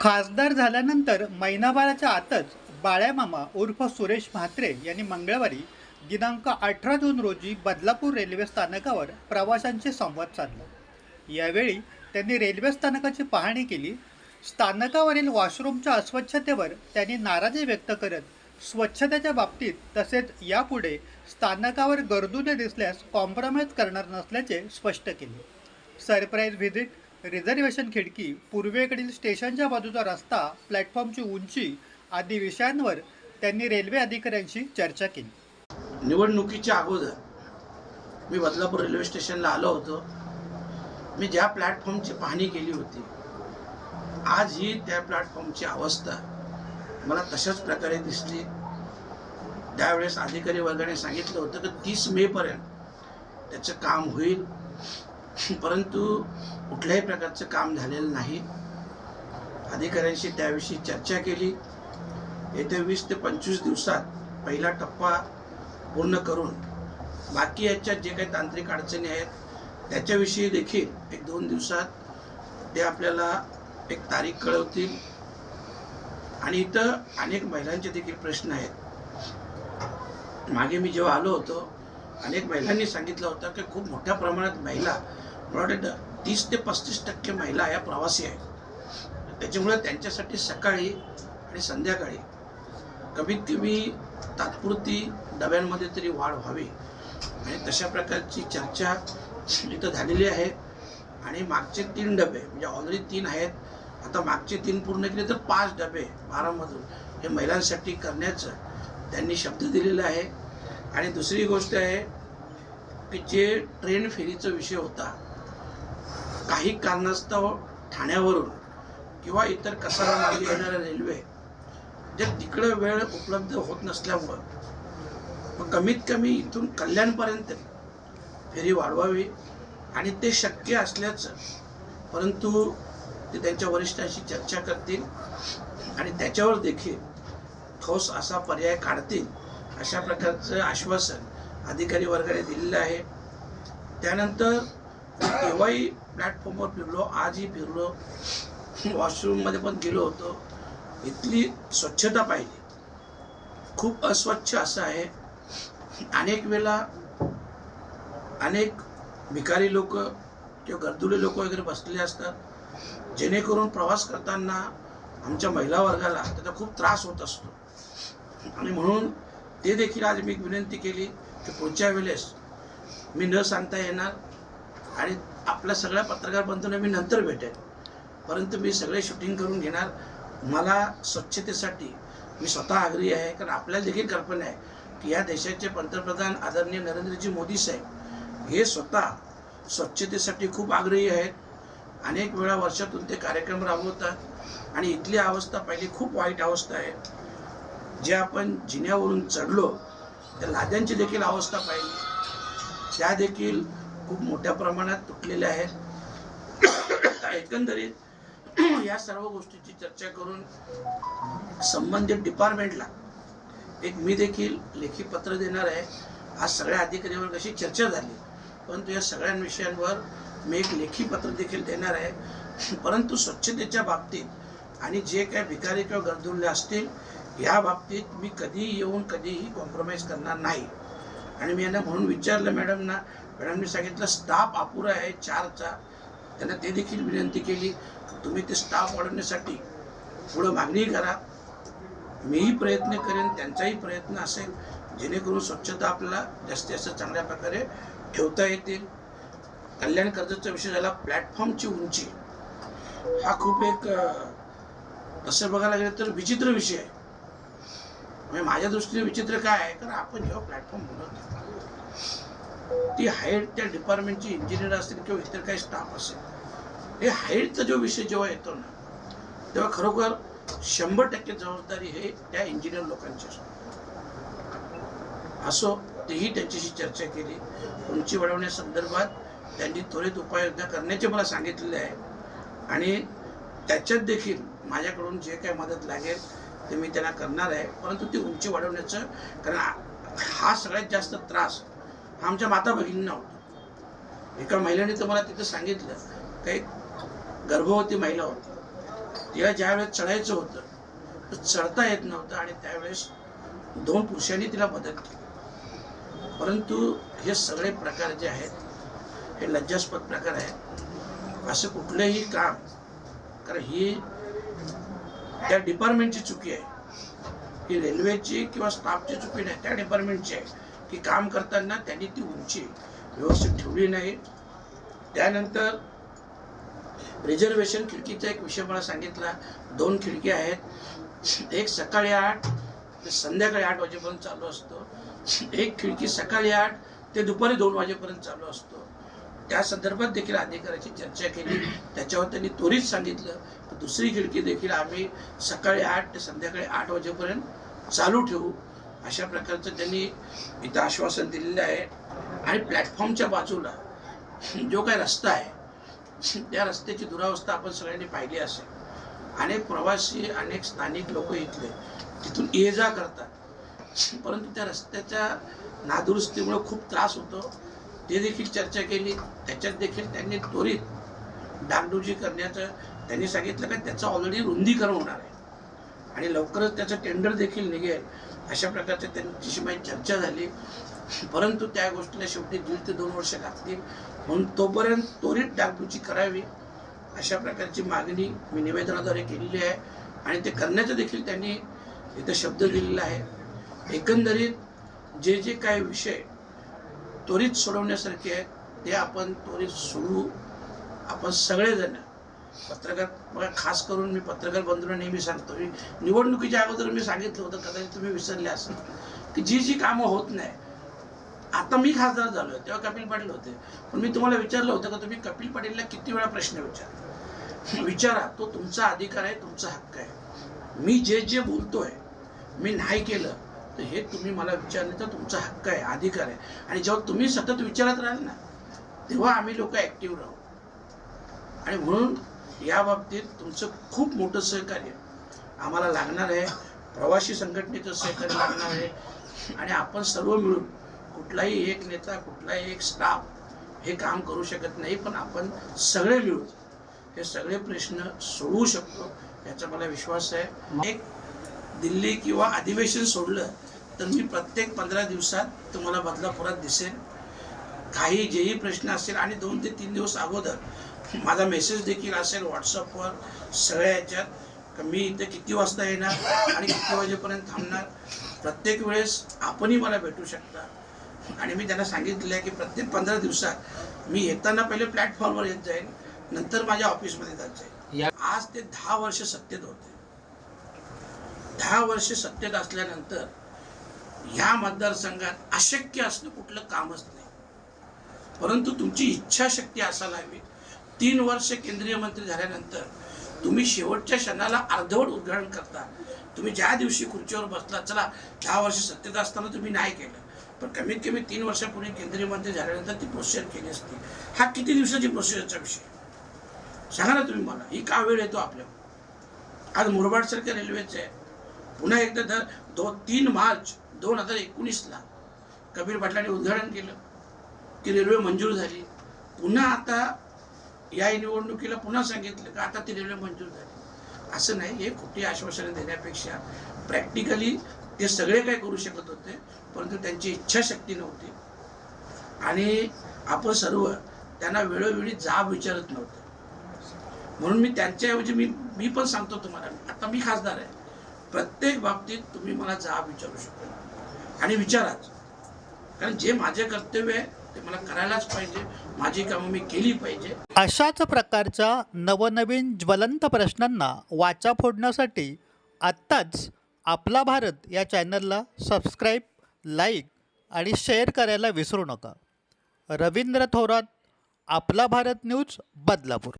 खासदार झाल्यानंतर महिनाभराच्या आतच बाळ्यामामा उर्फ सुरेश म्हात्रे यांनी मंगळवारी दिनांक अठरा जून रोजी बदलापूर रेल्वे स्थानकावर प्रवाशांशी संवाद साधला. यावेळी त्यांनी रेल्वे स्थानकाची पाहणी केली. स्थानकावरील वॉशरूमच्या अस्वच्छतेवर त्यांनी नाराजी व्यक्त करत स्वच्छतेच्या बाबतीत तसेच यापुढे स्थानकावर गर्दूने दिसल्यास कॉम्प्रोमाइज करणार नसल्याचे स्पष्ट केले. सरप्राईज व्हिजिट रिझर्वेशन खिडकी पूर्वेकडील स्टेशनच्या बाजूचा रस्ता प्लॅटफॉर्मची उंची आदी विषयांवर त्यांनी रेल्वे अधिकाऱ्यांशी चर्चा केली. निवडणुकीच्या अगोदर मी बदलापूर रेल्वे स्टेशनला आलो होतो. मी ज्या प्लॅटफॉर्मची पाहणी केली होती आज ही त्या प्लॅटफॉर्मची अवस्था मला तशाच प्रकारे दिसली. त्यावेळेस अधिकारी वर्गाने सांगितलं होतं की तीस मेपर्यंत त्याचं काम होईल. परंतु कुठल्याही प्रकारचं काम झालेलं नाही. अधिकाऱ्यांशी त्याविषयी चर्चा केली. येत्या वीस ते पंचवीस दिवसात पहिला टप्पा पूर्ण करून बाकी याच्यात जे काही तांत्रिक अडचणी आहेत त्याच्याविषयी देखील एक दोन दिवसात ते आपल्याला एक तारीख कळवतील. आणि इथं अनेक महिलांचे देखील प्रश्न आहेत. मागे मी जेव्हा आलो होतो अनेक महिलांनी सांगितलं होतं की खूप मोठ्या प्रमाणात महिला प्रॉडक्ट तीस ते पस्तीस टक्के महिला या प्रवासी आहेत. त्याच्यामुळे त्यांच्यासाठी सकाळी आणि संध्याकाळी कमीत कमी तात्पुरती डब्यांमध्ये तरी वाढ व्हावी. आणि तशा प्रकारची चर्चा इथं झालेली आहे. आणि मागचे तीन डबे म्हणजे ऑलरेडी तीन आहेत. आता मागचे तीन पूर्ण केले तर पाच डबे बारामधून हे महिलांसाठी करण्याचं त्यांनी शब्द दिलेला आहे. आणि दुसरी गोष्ट आहे की जे ट्रेन फेरीचा विषय होता काही कारणास्तव ठाण्यावरून किंवा इतर कसारा मार्गे येणाऱ्या रेल्वे जे तिकडं वेळ उपलब्ध होत नसल्यामुळं मग कमीत कमी इथून कल्याणपर्यंत फेरी वाढवावी आणि ते शक्य असल्याचं परंतु ते त्यांच्या वरिष्ठांशी चर्चा करतील आणि त्याच्यावर देखील ठोस असा पर्याय काढतील अशा प्रकारचं आश्वासन अधिकारी वर्गाने दिलेलं आहे. त्यानंतर तेव्हाही प्लॅटफॉर्मवर फिरलो आजही फिरलो. वॉशरूममध्ये पण गेलो होतो. इथली स्वच्छता पाहिली. खूप अस्वच्छ असं आहे. अनेक वेळा अनेक भिकारी लोक किंवा गर्दुले लोक वगैरे बसलेले असतात. जेणेकरून प्रवास करताना आमच्या महिला वर्गाला त्याचा खूप त्रास होत असतो. आणि म्हणून ते देखील आज मी विनंती केली की पुढच्या वेळेस मी न सांगता येणार. आणि आपल्या सगळ्या पत्रकार बंधूंना मी नंतर भेटेन. परंतु मी सगळे शूटिंग करून घेणार. मला स्वच्छतेसाठी मी स्वतः आग्रही आहे. कारण आपल्याला देखील कल्पना आहे की या देशाचे पंतप्रधान आदरणीय नरेंद्रजी मोदी साहेब हे स्वतः स्वच्छतेसाठी खूप आग्रही आहेत. अनेक वेळा वर्षातून ते कार्यक्रम राबवतात. आणि इथली अवस्था पहिली खूप वाईट अवस्था आहे. जे आपण जिन्यावरून चढलो त्या लाद्यांची देखील अवस्था पाहिली. त्या देखील खूप मोठ्या प्रमाणात तुटलेल्या आहेत. एकंदरीत या सर्व गोष्टीची चर्चा करून संबंधित डिपार्टमेंटला एक मी देखील लेखी पत्र देणार आहे. आज सगळ्या अधिकाऱ्यांवर कशी चर्चा झाली परंतु या सगळ्या विषयांवर मी एक लेखी पत्र देखील देणार आहे. परंतु स्वच्छतेच्या बाबतीत आणि जे काही भिकारी किंवा गरजुल्ले असतील या बाबतीत मी कधीही येऊन कधीही कॉम्प्रोमाइज करणार नाही. आणि मी यांना म्हणून विचारलं मॅडमना मॅडमने सांगितलं स्टाफ अपुरा आहे चारचा. त्यांना ते देखील विनंती केली तुम्ही ते स्टाफ वाढवण्यासाठी पुढं मागणी करा. मीही प्रयत्न करेन त्यांचाही प्रयत्न असेल जेणेकरून स्वच्छता आपल्याला जास्तीत जास्त चांगल्या प्रकारे ठेवता येतील. कल्याण कर्जाचा विषय झाला प्लॅटफॉर्मची उंची. हा खूप एक तसं बघायला गेलं तर विचित्र विषय आहे. म्हणजे माझ्या दृष्टीने विचित्र काय आहे कारण आपण जेव्हा प्लॅटफॉर्म बनवतो ती हाईट त्या डिपार्टमेंटची इंजिनियर असतील किंवा इतर काही स्टाफ असेल हे हाईटचा जो विषय जेव्हा येतो ना तेव्हा खरोखर शंभर टक्के जबाबदारी हे त्या इंजिनियर लोकांची असते. असो तेही त्यांच्याशी चर्चा केली. उंची वाढवण्यासंदर्भात त्यांनी त्वरित उपाययोजना करण्याचे मला सांगितलेले आहे. आणि त्याच्यात देखील माझ्याकडून जे काही मदत लागेल ते मी त्यांना करणार आहे. परंतु ती उंची वाढवण्याचं कारण हा सगळ्यात जास्त त्रास आमच्या माता भगिनींना होतं एका महिलेने तर मला तिथं सांगितलं काही गर्भवती महिला होती. तिला ज्यावेळेस चढायचं होतं तर चढता येत नव्हतं आणि त्यावेळेस दोन पुरुषांनी तिला मदत केली. परंतु हे सगळे प्रकार जे आहेत हे लज्जास्पद प्रकार आहेत. असं कुठलंही काम कारण ही त्या डिपार्टमेंटची चुकी आहे. ही रेल्वेची किंवा स्टाफची चुकी नाही त्या डिपार्टमेंटची आहे. की काम करताना त्यांनी ती उंची व्यवस्थित ठेवली नाही. त्यानंतर रिझर्वेशन खिडकीचा एक विषय मला सांगितला. दोन खिडकी आहेत. एक सकाळी आठ ते संध्याकाळी आठ वाजेपर्यंत चालू असतो. एक खिडकी सकाळी आठ ते दुपारी दोन वाजेपर्यंत चालू असतो. त्या संदर्भात देखील अधिकाऱ्याची चर्चा केली. त्याच्यावर त्यांनी त्वरित सांगितलं. की दुसरी खिडकी देखील आम्ही सकाळी आठ ते संध्याकाळी आठ वाजेपर्यंत चालू ठेवू. अशा प्रकारचं त्यांनी इथं आश्वासन दिलेलं आहे. आणि प्लॅटफॉर्मच्या बाजूला जो काही रस्ता आहे त्या रस्त्याची दुरावस्था आपण सगळ्यांनी पाहिली असेल. अनेक प्रवासी अनेक स्थानिक लोक इथले तिथून ये जा करतात. परंतु त्या रस्त्याच्या नादुरुस्तीमुळे खूप त्रास होतो. ते देखील चर्चा केली. त्याच्यात देखील त्यांनी त्वरित डागडुजी करण्याचं त्यांनी सांगितलं का त्याचं ऑलरेडी रुंदीकरण होणार आहे. आणि लवकरच त्याचं टेंडर देखील निघेल. अशा प्रकारचे त्यांच्याशी माझी चर्चा झाली. परंतु त्या गोष्टीला शेवटी दीड ते दोन वर्ष लागतील. म्हणून तोपर्यंत त्वरित डागडुची करावी. अशा प्रकारची मागणी मी निवेदनाद्वारे केलेली आहे. आणि ते करण्याचं देखील त्यांनी इथं शब्द दिलेला आहे. एकंदरीत जे जे काही विषय त्वरित सोडवण्यासारखे आहेत ते आपण त्वरित सोडू आपण सगळेजण पत्रकार खास करून मी पत्रकार बंधूंना नेहमी सांगतो मी निवडणुकीच्या अगोदर मी सांगितलं होतं कदाचित तुम्ही विसरले असाल की जी जी कामं होत नाही आता मी खासदार झालोय तेव्हा कपिल पाटील होते. पण मी तुम्हाला विचारलं होतं का तुम्ही कपिल पाटीलला किती वेळा प्रश्न विचार विचारा तो तुमचा अधिकार आहे तुमचा हक्क आहे. मी जे जे बोलतोय मी नाही केलं तर हे तुम्ही मला विचारण्याचा तुमचा हक्क आहे अधिकार आहे. आणि जेव्हा तुम्ही सतत विचारत राहाल ना तेव्हा आम्ही लोक ॲक्टिव्ह राहू. आणि म्हणून या बाबतीत तुमचं खूप मोठं सहकार्य आम्हाला लागणार आहे प्रवासी संघटनेचं सहकार्य लागणार आहे. आणि आपण सर्व मिळून कुठलाही एक नेता कुठलाही एक स्टाफ हे काम करू शकत नाही पण आपण सगळे मिळून हे सगळे प्रश्न सोडवू शकतो याचा मला विश्वास आहे. एक दिल्ली किंवा अधिवेशन सोडलं तर मी प्रत्येक पंधरा दिवसात तुम्हाला बदलापुरात दिसेल काही जेही प्रश्न असेल आणि दोन ते तीन दिवस अगोदर माझा मेसेज देखील असेल व्हॉट्सअपवर सगळ्या याच्यात का मी इथे किती वाजता येणार आणि किती वाजेपर्यंत थांबणार? प्रत्येक वेळेस आपणही मला भेटू शकता. आणि मी त्यांना सांगितलं आहे की प्रत्येक पंधरा दिवसात मी येताना पहिले प्लॅटफॉर्मवर येत जाईल नंतर माझ्या ऑफिसमध्ये जात जाईल आज ते दहा वर्ष सत्तेत होते. दहा वर्ष सत्तेत असल्यानंतर ह्या मतदारसंघात अशक्य असणं कुठलं कामच नाही. परंतु तुमची इच्छाशक्ती असायला हवी. तीन वर्ष केंद्रीय मंत्री झाल्यानंतर तुम्ही शेवटच्या क्षणाला अर्धवट उद्घाटन करता. तुम्ही ज्या दिवशी खुर्चीवर बसला चला दहा वर्ष सत्तेत असताना तुम्ही नाही केलं. पण कमीत कमी तीन वर्षापूर्वी केंद्रीय मंत्री झाल्यानंतर ती प्रोसिजर केली असती. हा किती दिवसाची प्रोसिजरचा विषय? सांगा ना तुम्ही मला. ही का वेळ येतो आपल्यावर? आज मुरबाड सारख्या रेल्वेचं आहे पुन्हा एकदा दर दो तीन मार्च दोन हजार एकोणीसला कबीर पाटलांनी उद्घाटन केलं. की रेल्वे मंजूर झाली. पुन्हा आता या निवडणुकीला पुन्हा सांगितलं का आता ती रेल्वे मंजूर झाली? असं नाही हे खोटी आश्वासनं देण्यापेक्षा प्रॅक्टिकली ते सगळे काय करू शकत होते परंतु त्यांची इच्छाशक्ती नव्हती. आणि आपण सर्व त्यांना वेळोवेळी जाब विचारत नव्हते. म्हणून मी त्यांच्याऐवजी मी मी पण सांगतो तुम्हाला आता मी खासदार आहे. प्रत्येक बाबतीत तुम्ही मला जाब विचारू शकता. आणि विचाराच. कारण जे माझे कर्तव्य आहे ते मला करायलाच पाहिजे. माझी कामं मी केली पाहिजे. अशाच प्रकारच्या नवनवीन ज्वलंत प्रश्नांना वाचा फोडण्यासाठी आत्ताच आपला भारत या चॅनलला सबस्क्राईब लाईक आणि शेअर करायला विसरू नका. रवींद्र थोरात आपला भारत न्यूज बदलापूर.